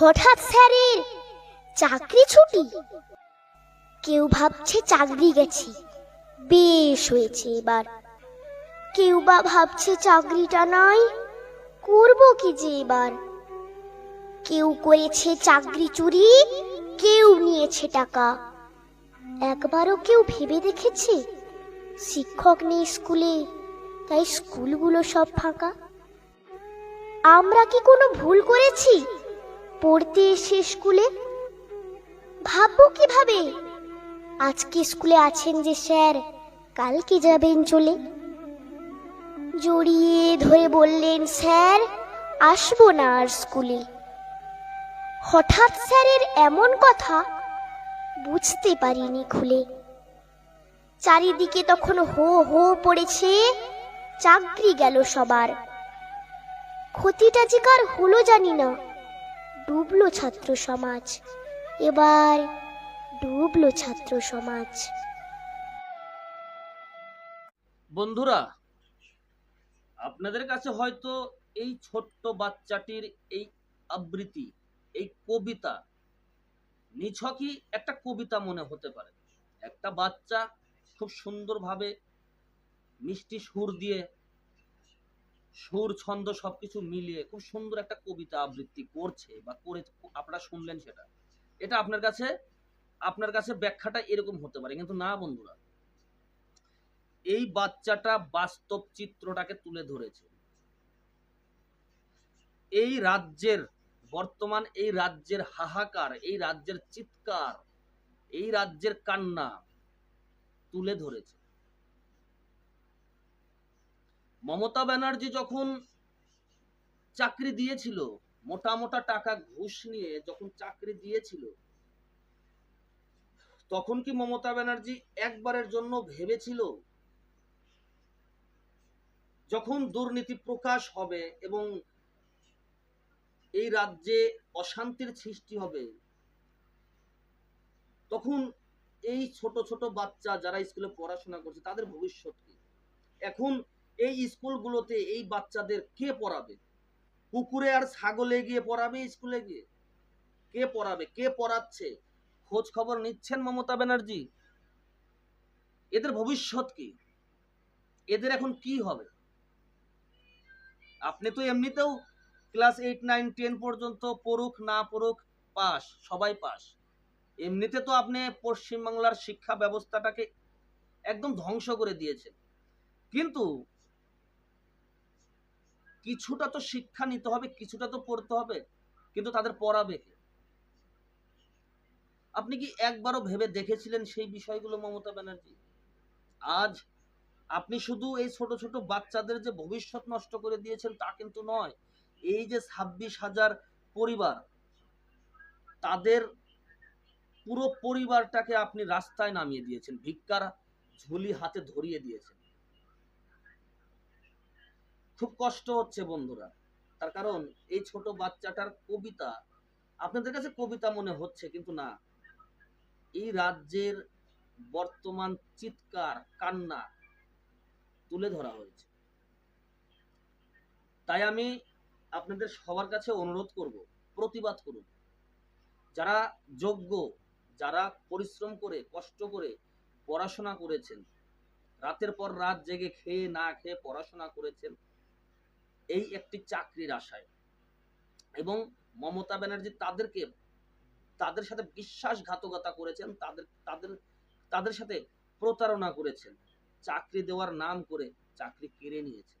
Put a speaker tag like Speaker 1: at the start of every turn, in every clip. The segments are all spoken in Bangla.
Speaker 1: হঠাৎ স্যারের চাকরি ছুটি? কেউ ভাবছে চাকরি গেছে। বেশ হয়েছে এবার। কেউ বা ভাবছে চাকরিটা নাই, করব কি যে এবার? কেউ করেছে চাকরি চুরি, কেউ নিয়েছে টাকা। একবারও কেউ ভেবে দেখেছে? শিক্ষক নেই স্কুলে, তাই স্কুলগুলো সব ফাঁকা। আমরা কি কোনো ভুল করেছি? পড়তে এসে স্কুলে? ভাববো কীভাবে? আজকে স্কুলে আছেন যে স্যার, কালকে যাবেন চলে। জড়িয়ে ধরে বললেন, স্যার, আসব না আর স্কুলে। হঠাৎ স্যারের এমন কথা বুঝতে পারিনি খুলে। চারিদিকে তখন হো হো পড়েছে, চাকরি গেল সবার। ক্ষতিটা যে কার হলো জানি না। ডুবলো ছাত্র সমাজ। এবার ডুবলো ছাত্র সমাজ।
Speaker 2: বন্ধুরা, আপনাদের কাছে হয়তো এই ছোট্ট বাচ্চাটির এই আবৃত্তি, এই কবিতা নিছকই একটা কবিতা মনে হতে পারে। একটা বাচ্চা খুব সুন্দরভাবে মিষ্টি সুর দিয়ে সুর, ছন্দ সবকিছু মিলিয়ে খুব সুন্দর একটা কবিতা আবৃত্তি করছে বা করে আপনারা শুনলেন সেটা। এটা আপনার কাছে আপনার কাছে ব্যাখ্যাটা এরকম হতে পারে, কিন্তু না বন্ধুরা। এই বাচ্চাটা বাস্তব চিত্রটাকে তুলে ধরেছে। এই রাজ্যের, বর্তমান এই রাজ্যের হাহাকার, এই রাজ্যের চিৎকার, এই রাজ্যের কান্না তুলে ধরেছে। মমতা ব্যানার্জি যখন চাকরি দিয়েছিল, মোটা মোটা টাকা ঘুষ নিয়ে যখন চাকরি দিয়েছিল, তখন কি মমতা ব্যানার্জি একবারের জন্য ভেবেছিল যখন দুর্নীতি প্রকাশ হবে এবং এই রাজ্যে অশান্তির সৃষ্টি হবে, তখন এই ছোট ছোট বাচ্চা যারা স্কুলে পড়াশোনা করছে তাদের ভবিষ্যৎ কি? এখন এই স্কুলগুলোতে এই বাচ্চাদের কে পড়াবে? কুকুরে আর ছাগলে গিয়ে পড়াবে স্কুলে গিয়ে? কে পড়াবে? কে পড়াচ্ছে? খোঁজ খবর নিচ্ছেন মমতা ব্যানার্জি? এদের ভবিষ্যৎ কি? এদের এখন কি হবে? আপনি তো এমনিতেও ক্লাস এইট, নাইন, টেন পর্যন্ত পড়ুক, না পড়ুক, পাস, সবাই পাস। এমনিতে তো আপনি পশ্চিমবাংলার শিক্ষা ব্যবস্থাটাকে একদম ধ্বংস করে দিয়েছেন। কিন্তু কিছুটা তো শিক্ষা নিতে হবে, কিছুটা তো পড়তে হবে, কিন্তু তাদের পড়াবে কে? আপনি কি একবারও ভেবে দেখেছিলেন সেই বিষয়গুলো, মমতা ব্যানার্জি? আজ আপনি শুধু এই ছোট ছোট বাচ্চাদের যে ভবিষ্যৎ নষ্ট করে দিয়েছেন তা কিন্তু নয়, এই যে ছাব্বিশ হাজার পরিবার, তাদের পুরো পরিবারটাকে আপনি রাস্তায় নামিয়ে দিয়েছেন, ভিক্ষার ঝুলি হাতে ধরিয়ে দিয়েছেন। খুব কষ্ট হচ্ছে বন্ধুরা। তার কারণ এই ছোট বাচ্চাটার কবিতা, আপনাদের কাছে কবিতা মনে হচ্ছে কিন্তু না। এই রাজ্যের বর্তমান চিৎকার, কান্না তুলে ধরা হয়েছে। তাই আমি আপনাদের সবার কাছে অনুরোধ করব, প্রতিবাদ করুন। যারা যোগ্য, যারা পরিশ্রম করে, কষ্ট করে পড়াশোনা করেছেন, রাতের পর রাত জেগে খেয়ে না খেয়ে পড়াশোনা করেছেন এই একটি চাকরির আশায়। এবং মমতা ব্যানার্জি তাদেরকে, তাদের সাথে বিশ্বাসঘাতকতা করেছেন, তাদের তাদের তাদের সাথে প্রতারণা করেছেন। চাকরি দেওয়ার নাম করে চাকরি কেড়ে নিয়েছে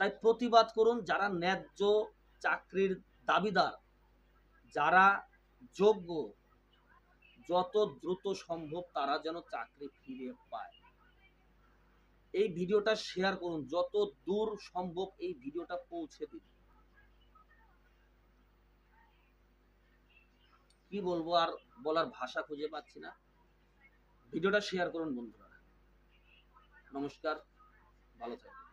Speaker 2: তাই প্রতিবাদ করুন, যারা ন্যায্য চাকরির দাবিদার, যারা যোগ্য, যত দ্রুত সম্ভব তারা যেন চাকরি ফিরে পায়। এই ভিডিওটা শেয়ার করুন। যত দূর সম্ভব এই ভিডিওটা পৌঁছে দিন। কি বলব আর বলার ভাষা খুঁজে পাচ্ছি না। ভিডিওটা শেয়ার করুন বন্ধুরা। নমস্কার, ভালো থাকবেন।